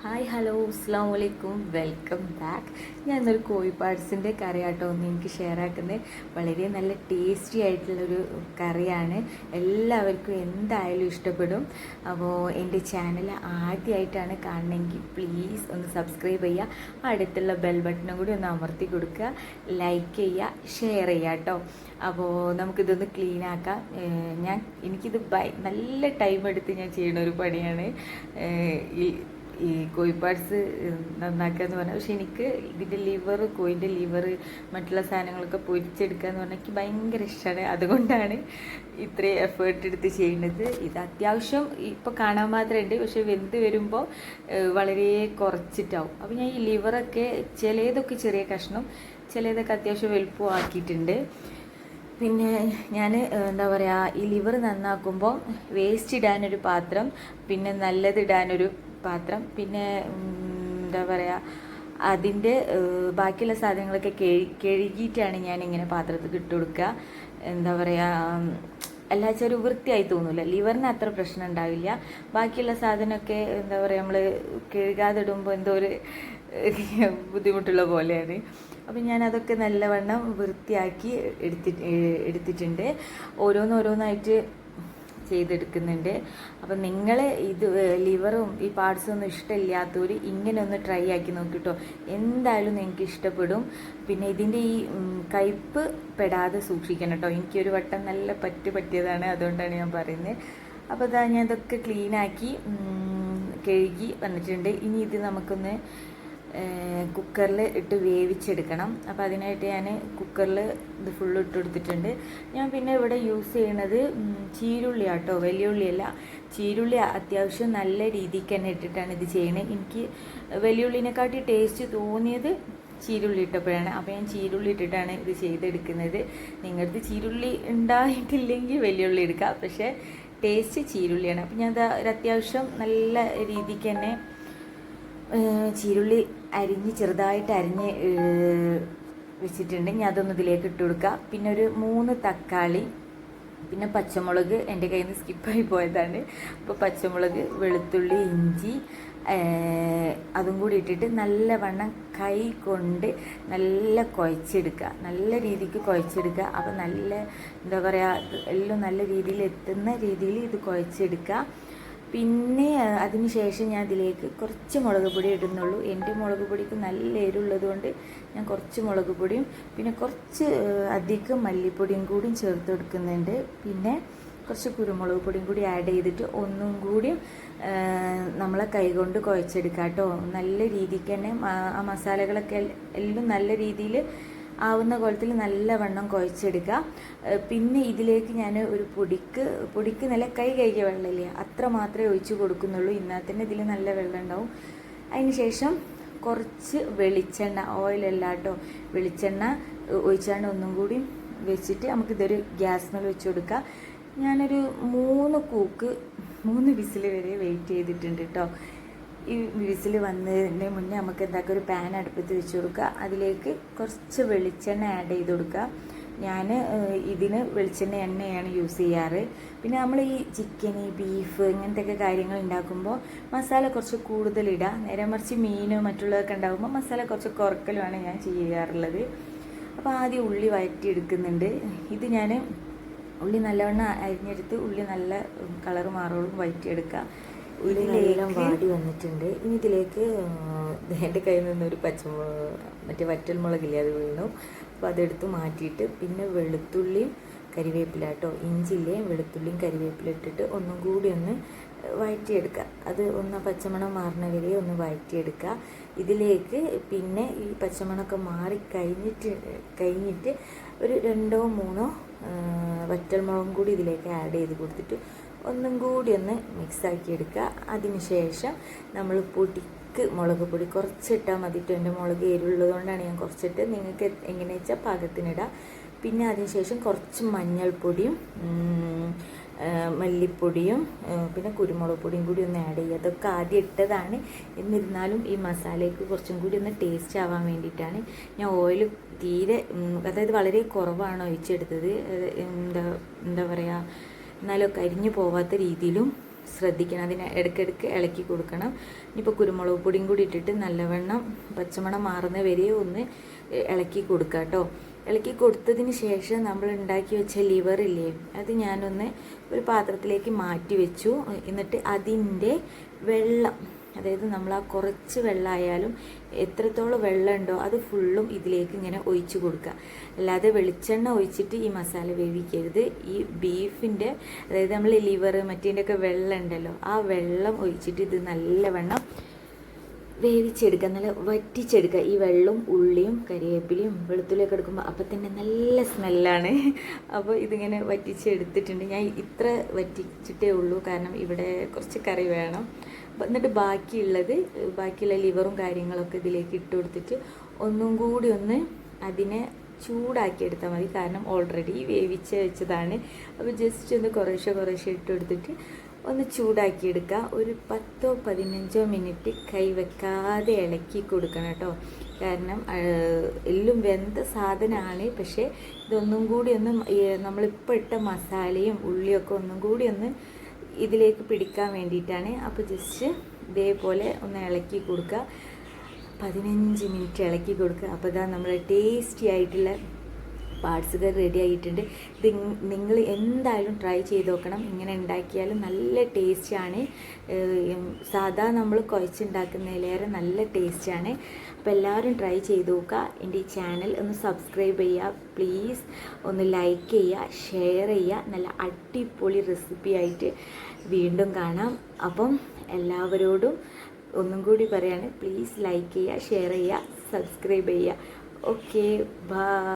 Hi hello അസ്സാം വലൈക്കും welcome back ഞാൻ ഇന്നൊരു കോഴിപ്പാട്സിന്റെ കറിയാട്ടോ ഒന്ന് എനിക്ക് ഷെയർ ആക്കുന്നത് വളരെ നല്ല ടേസ്റ്റി ആയിട്ടുള്ളൊരു കറിയാണ്. എല്ലാവർക്കും എന്തായാലും ഇഷ്ടപ്പെടും. അപ്പോൾ എന്റെ ചാനൽ ആദ്യമായിട്ടാണ് കാണണമെങ്കിൽ പ്ലീസ് ഒന്ന് സബ്സ്ക്രൈബ് ചെയ്യുക അടുത്തുള്ള ബെൽ ബട്ടണും കൂടി ഒന്ന് അമർത്തി കൊടുക്കുക. ലൈക്ക് ചെയ്യുക ഷെയർ ചെയ്യുക കേട്ടോ അപ്പോൾ നമുക്കിതൊന്ന് ക്ലീൻ ആക്കാം. ഞാൻ എനിക്കിത് ബൈ നല്ല ടൈം എടുത്ത് ഞാൻ ചെയ്യുന്ന ഒരു പണിയാണ്. ഏഹ് ഈ കോഴി പാർട്സ് നന്നാക്കുക പറഞ്ഞാൽ പക്ഷെ എനിക്ക് ഇതിന്റെ ലിവർ കോഴിന്റെ ലിവർ മറ്റുള്ള സാധനങ്ങളൊക്കെ പൊരിച്ചെടുക്കുക എന്ന് പറഞ്ഞാൽ എനിക്ക് ഭയങ്കര ഇഷ്ടമാണ് അതുകൊണ്ടാണ് ഇത്രയും എഫേർട്ട് എടുത്ത് ചെയ്യുന്നത്. ഇത് അത്യാവശ്യം ഇപ്പോൾ കാണാൻ മാത്രമുണ്ട്. പക്ഷെ വെന്ത് വരുമ്പോൾ വളരെ കുറച്ചിട്ടാവും. അപ്പോൾ ഞാൻ ഈ ലിവറൊക്കെ ചിലതൊക്കെ ചെറിയ കഷ്ണം ചിലതൊക്കെ അത്യാവശ്യം വലുപ്പം ആക്കിയിട്ടുണ്ട് പിന്നെ ഞാൻ എന്താ പറയുക ഈ ലിവർ നന്നാക്കുമ്പോൾ വേസ്റ്റ് ഇടാനൊരു പാത്രം പിന്നെ നല്ലത് ഇടാനൊരു പാത്രം. പിന്നെ എന്താ പറയുക അതിന്റെ ബാക്കിയുള്ള സാധനങ്ങളൊക്കെ കഴുകി കഴുകിയിട്ടാണ് ഞാൻ ഇങ്ങനെ പാത്രത്തിൽ ഇട്ട് കൊടുക്കുക. എന്താ പറയുക എല്ലാ ചെറു വൃത്തിയായി തോന്നില്ല ലിവറിന് അത്ര പ്രശ്നം ഉണ്ടാവില്ല. ബാക്കിയുള്ള സാധനമൊക്കെ എന്താ പറയുക നമ്മൾ കഴുകാതെ ഇടുമ്പോൾ എന്തോ ഒരു ബുദ്ധിമുട്ടുള്ള പോലെയാണ്. അപ്പം ഞാൻ അതൊക്കെ നല്ലവണ്ണം വൃത്തിയാക്കി എടുത്തിട്ട് എടുത്തിട്ടുണ്ട്. ഓരോന്നോരോന്നായിട്ട് ചെയ്തെടുക്കുന്നുണ്ട്. അപ്പം നിങ്ങൾ ഇത് ലിവറും ഈ പാർട്സും ഒന്നും ഇഷ്ടമില്ലാത്തവർ ഇങ്ങനെ ഒന്ന് ട്രൈ ആക്കി നോക്കിട്ടോ. എന്തായാലും നിങ്ങൾക്ക് ഇഷ്ടപ്പെടും. പിന്നെ ഇതിന്റെ ഈ കയ്പ്പ് പെടാതെ സൂക്ഷിക്കണം കേട്ടോ എനിക്കൊരു വട്ടം നല്ല പറ്റ് പറ്റിയതാണ് അതുകൊണ്ടാണ് ഞാൻ പറയുന്നത് അപ്പോൾ ഇതാ ഞാൻ ഇതൊക്കെ ക്ലീനാക്കി കഴുകി വന്നിട്ടുണ്ട്. ഇനി ഇത് നമുക്കൊന്ന് കുക്കറിൽ ഇട്ട് വേവിച്ചെടുക്കണം. അപ്പോൾ അതിനായിട്ട് ഞാൻ കുക്കറിൽ ഇത് ഫുള്ള് ഇട്ട് കൊടുത്തിട്ടുണ്ട്. ഞാൻ പിന്നെ ഇവിടെ യൂസ് ചെയ്യണത് ചീരുള്ളി ആട്ടോ. വലിയ ഉള്ളിയല്ല ചീരുള്ളി അത്യാവശ്യം നല്ല രീതിക്ക് തന്നെ ഇട്ടിട്ടാണ് ഇത് ചെയ്യണത് എനിക്ക് വലിയുള്ളിനെക്കാട്ടി ടേസ്റ്റ് തോന്നിയത് ചീരുള്ളി ഇട്ടപ്പോഴാണ്. അപ്പോൾ ഞാൻ ചീരുള്ളി ഇട്ടിട്ടാണ് ഇത് ചെയ്തെടുക്കുന്നത്. നിങ്ങളുടെ ചീരുള്ളി ഉണ്ടായിട്ടില്ലെങ്കിൽ വലിയുള്ളി എടുക്കാം. പക്ഷേ ടേസ്റ്റ് ചീരുള്ളിയാണ്. അപ്പോൾ ഞാൻ ദാ ഒരു അത്യാവശ്യം നല്ല രീതിക്ക് തന്നെ ചീരുള്ളി അരിഞ്ഞ് ചെറുതായിട്ട് അരിഞ്ഞ് വെച്ചിട്ടുണ്ട്. ഞാൻ അതൊന്ന് ഇതിലേക്ക് ഇട്ട് കൊടുക്കുക പിന്നെ ഒരു മൂന്ന് തക്കാളി പിന്നെ പച്ചമുളക് എന്റെ കയ്യിൽ നിന്ന് സ്കിപ്പായി പോയതാണ്. അപ്പോൾ പച്ചമുളക് വെളുത്തുള്ളി ഇഞ്ചി അതും കൂടി ഇട്ടിട്ട് നല്ലവണ്ണം കൈ കൊണ്ട് നല്ല കുഴച്ചെടുക്കുക. നല്ല രീതിക്ക് കുഴച്ചെടുക്കുക. അപ്പോൾ നല്ല എന്താ പറയുക എല്ലാം നല്ല രീതിയിൽ എത്തുന്ന രീതിയിൽ ഇത് കുഴച്ചെടുക്കുക. പിന്നെ അതിന് ശേഷം ഞാൻ അതിലേക്ക് കുറച്ച് മുളക് പൊടി ഇടുന്നുള്ളൂ. എന്റെ മുളക് പൊടിക്ക് നല്ല എരുള്ളത് കൊണ്ട് ഞാൻ കുറച്ച് മുളക് പൊടിയും പിന്നെ കുറച്ച് അധികം മല്ലിപ്പൊടിയും കൂടിയും ചേർത്ത് കൊടുക്കുന്നുണ്ട്. പിന്നെ കുറച്ച് കുരുമുളക് പൊടിയും കൂടി ആഡ് ചെയ്തിട്ട് ഒന്നും കൂടി നമ്മളെ കൈകൊണ്ട് കുഴച്ചെടുക്കാം കേട്ടോ നല്ല രീതിക്ക് തന്നെ ആ മസാലകളൊക്കെ എല്ലാം നല്ല രീതിയിൽ ആവുന്ന കോലത്തിൽ നല്ലവണ്ണം കുഴച്ചെടുക്കുക. പിന്നെ ഇതിലേക്ക് ഞാൻ ഒരു പൊടിക്ക് പൊടിക്ക് നല്ല കൈ കഴുകിയ വെള്ളമില്ലേ അത്ര മാത്രമേ ഒഴിച്ചു കൊടുക്കുന്നുള്ളൂ. ഇന്നാൽ തന്നെ ഇതിൽ നല്ല വെള്ളം ഉണ്ടാവും. അതിന് ശേഷം കുറച്ച് വെളിച്ചെണ്ണ ഓയിലല്ല കേട്ടോ. വെളിച്ചെണ്ണ ഒഴിച്ചാണ്ട് ഒന്നും കൂടി വെച്ചിട്ട് നമുക്കിതൊരു ഗ്യാസ് മേൽ വെച്ച് കൊടുക്കുക ഞാനൊരു മൂന്ന് കൂക്ക് മൂന്ന് വിസിൽ വരെ വെയിറ്റ് ചെയ്തിട്ടുണ്ട് കേട്ടോ. ഈ വിസിൽ വന്നതിന് മുന്നേ നമുക്ക് എന്താക്കുക ഒരു പാൻ അടുപ്പത്ത് വെച്ച് കൊടുക്കുക. അതിലേക്ക് കുറച്ച് വെളിച്ചെണ്ണ ആഡ് ചെയ്ത് കൊടുക്കുക. ഞാൻ ഇതിന് വെളിച്ചെണ്ണ എണ്ണയാണ് യൂസ് ചെയ്യാറ്. പിന്നെ നമ്മൾ ഈ ചിക്കൻ ബീഫ് ഇങ്ങനത്തെ ഒക്കെ കാര്യങ്ങൾ ഉണ്ടാക്കുമ്പോൾ മസാല കുറച്ച് കൂടുതലിടുക നേരെ മറിച്ച് മീനും മറ്റുള്ളതൊക്കെ ഉണ്ടാകുമ്പോൾ മസാല കുറച്ച് കുറക്കലുമാണ് ഞാൻ ചെയ്യാറുള്ളത്. അപ്പോൾ ആദ്യം ഉള്ളി വഴറ്റി എടുക്കുന്നുണ്ട് ഇത് ഞാൻ ഉള്ളി നല്ലവണ്ണം അരിഞ്ഞെടുത്ത് ഉള്ളി നല്ല കളർ മാറോളും വഴറ്റിയെടുക്കുക. ഇതിലേക്ക് വാടി വന്നിട്ടുണ്ട്. ഇനി ഇതിലേക്ക് എന്റെ കയ്യിൽ നിന്നൊരു പച്ചമുളക് മറ്റേ വറ്റൽ മുളകില്ലേ അത് വീണു. അപ്പോൾ അതെടുത്ത് മാറ്റിയിട്ട് പിന്നെ വെളുത്തുള്ളിയും കരിവേപ്പില കേട്ടോ. ഇഞ്ചില്ലേ വെളുത്തുള്ളിയും കരിവേപ്പില ഇട്ടിട്ട് ഒന്നും കൂടി ഒന്ന് വഴറ്റിയെടുക്കുക. അത് ഒന്ന് പച്ചമണം മാറുന്ന വരെ ഒന്ന് വഴറ്റിയെടുക്കുക. ഇതിലേക്ക് പിന്നെ ഈ പച്ചമണമൊക്കെ മാറി കഴിഞ്ഞിട്ട് കഴിഞ്ഞിട്ട് ഒരു രണ്ടോ മൂന്നോ വറ്റൽ വറ്റൽമുളകും കൂടി ഇതിലേക്ക് ആഡ് ചെയ്ത് കൊടുത്തിട്ട് ഒന്നും കൂടി ഒന്ന് മിക്സാക്കി എടുക്കുക. അതിനുശേഷം നമ്മൾ പൊടിക്ക് മുളക് പൊടി കുറച്ചിട്ടാൽ മതിട്ടോ എന്റെ മുളക് എരിവുള്ളതുകൊണ്ടാണ് ഞാൻ കുറച്ചിട്ട്. നിങ്ങൾക്ക് എങ്ങനെ വെച്ചാൽ പാകത്തിനിടാം. പിന്നെ അതിനുശേഷം കുറച്ച് മഞ്ഞൾപ്പൊടിയും മല്ലിപ്പൊടിയും പിന്നെ കുരുമുളക് പൊടിയും കൂടി ഒന്ന് ആഡ് ചെയ്യുക. അതൊക്കെ ആദ്യം ഇട്ടതാണ്. എന്നിരുന്നാലും ഈ മസാലയ്ക്ക് കുറച്ചും കൂടി ഒന്ന് ടേസ്റ്റ് ആവാൻ വേണ്ടിയിട്ടാണ്. ഞാൻ ഓയിൽ തീരെ അതായത് വളരെ കുറവാണ് ഒഴിച്ചെടുത്തത്. എന്താ എന്താ പറയുക എന്നാലും കരിഞ്ഞു പോവാത്ത രീതിയിലും ശ്രദ്ധിക്കണം. അതിനെ ഇടയ്ക്കിടയ്ക്ക് ഇളക്കി കൊടുക്കണം. ഇനിയിപ്പോൾ കുരുമുളക് പൊടിയും കൂടി ഇട്ടിട്ട് നല്ലവണ്ണം പച്ചമണം മാറുന്ന വരെ ഒന്ന് ഇളക്കി കൊടുക്കുക കേട്ടോ ഇളക്കി കൊടുത്തതിന് ശേഷം നമ്മൾ ഉണ്ടാക്കി വെച്ച ലിവർ ഇല്ലേ അത് ഞാനൊന്ന് ഒരു പാത്രത്തിലേക്ക് മാറ്റി വെച്ചു. എന്നിട്ട് അതിന്റെ വെള്ളം അതായത് നമ്മൾ ആ കുറച്ച് വെള്ളമായാലും എത്രത്തോളം വെള്ളം ഉണ്ടോ അത് ഫുള്ളും ഇതിലേക്ക് ഇങ്ങനെ ഒഴിച്ചു കൊടുക്കുക. അല്ലാതെ വെളിച്ചെണ്ണ ഒഴിച്ചിട്ട് ഈ മസാല വേവിക്കരുത്. ഈ ബീഫിന്റെ അതായത് നമ്മൾ ലിവർ മറ്റേന്റെയൊക്കെ വെള്ളം ഉണ്ടല്ലോ ആ വെള്ളം ഒഴിച്ചിട്ട് ഇത് നല്ലവണ്ണം വേവിച്ചെടുക്കുക. നല്ല വറ്റിച്ചെടുക്കുക. ഈ വെള്ളവും ഉള്ളിയും കരിവേപ്പിലയും വെളുത്തുള്ളിയൊക്കെ എടുക്കുമ്പോൾ അപ്പം തന്നെ നല്ല സ്മെല്ലാണ്. അപ്പോൾ ഇതിങ്ങനെ വറ്റിച്ചെടുത്തിട്ടുണ്ട്. ഞാൻ ഇത്ര വറ്റിച്ചിട്ടേ ഉള്ളൂ. കാരണം ഇവിടെ കുറച്ച് കറി വേണം. എന്നിട്ട് ബാക്കിയുള്ളത് ബാക്കിയുള്ള ലിവറും കാര്യങ്ങളൊക്കെ ഇതിലേക്ക് ഇട്ട് കൊടുത്തിട്ട് ഒന്നും കൂടി ഒന്ന് അതിനെ ചൂടാക്കി എടുത്താൽ മതി. കാരണം ഓൾറെഡി വേവിച്ച് വെച്ചതാണ്. അപ്പോൾ ജസ്റ്റ് ഒന്ന് കുറേശ്ശെ കുറേശ്ശെ ഇട്ട് കൊടുത്തിട്ട് ഒന്ന് ചൂടാക്കി എടുക്കുക. ഒരു പത്തോ പതിനഞ്ചോ മിനിറ്റ് കൈ വെക്കാതെ ഇളക്കി കൊടുക്കണം കേട്ടോ. കാരണം എല്ലാം വെന്ത സാധനമാണ്. പക്ഷേ ഇതൊന്നും കൂടി ഒന്ന് നമ്മളിപ്പോൾ ഇട്ട മസാലയും ഉള്ളിയൊക്കെ ഒന്നും കൂടി ഒന്ന് ഇതിലേക്ക് പിടിക്കാൻ വേണ്ടിയിട്ടാണ്. അപ്പോൾ ജസ്റ്റ് ഇതേപോലെ ഒന്ന് ഇളക്കി കൊടുക്കുക. പതിനഞ്ച് മിനിറ്റ് ഇളക്കി കൊടുക്കുക. അപ്പോൾ ഇതാ നമ്മൾ ടേസ്റ്റി ആയിട്ടുള്ള പാർട്സുകൾ റെഡി ആയിട്ടുണ്ട്. ഇത് നിങ്ങൾ എന്തായാലും ട്രൈ ചെയ്ത് നോക്കണം. ഇങ്ങനെ ഉണ്ടാക്കിയാലും നല്ല ടേസ്റ്റാണ് സാധാ നമ്മൾ കുഴച്ചുണ്ടാക്കുന്നതിലേറെ നല്ല ടേസ്റ്റാണ് അപ്പോൾ എല്ലാവരും ട്രൈ ചെയ്ത് നോക്കുക. എന്റെ ഈ ചാനൽ ഒന്ന് സബ്സ്ക്രൈബ് ചെയ്യുക. പ്ലീസ് ഒന്ന് ലൈക്ക് ചെയ്യുക ഷെയർ ചെയ്യുക. നല്ല അടിപൊളി റെസിപ്പി ആയിട്ട് വീണ്ടും കാണാം. അപ്പം എല്ലാവരോടും ഒന്നും കൂടി പറയാണ്. പ്ലീസ് ലൈക്ക് ചെയ്യുക ഷെയർ ചെയ്യുക സബ്സ്ക്രൈബ് ചെയ്യുക. Okay bye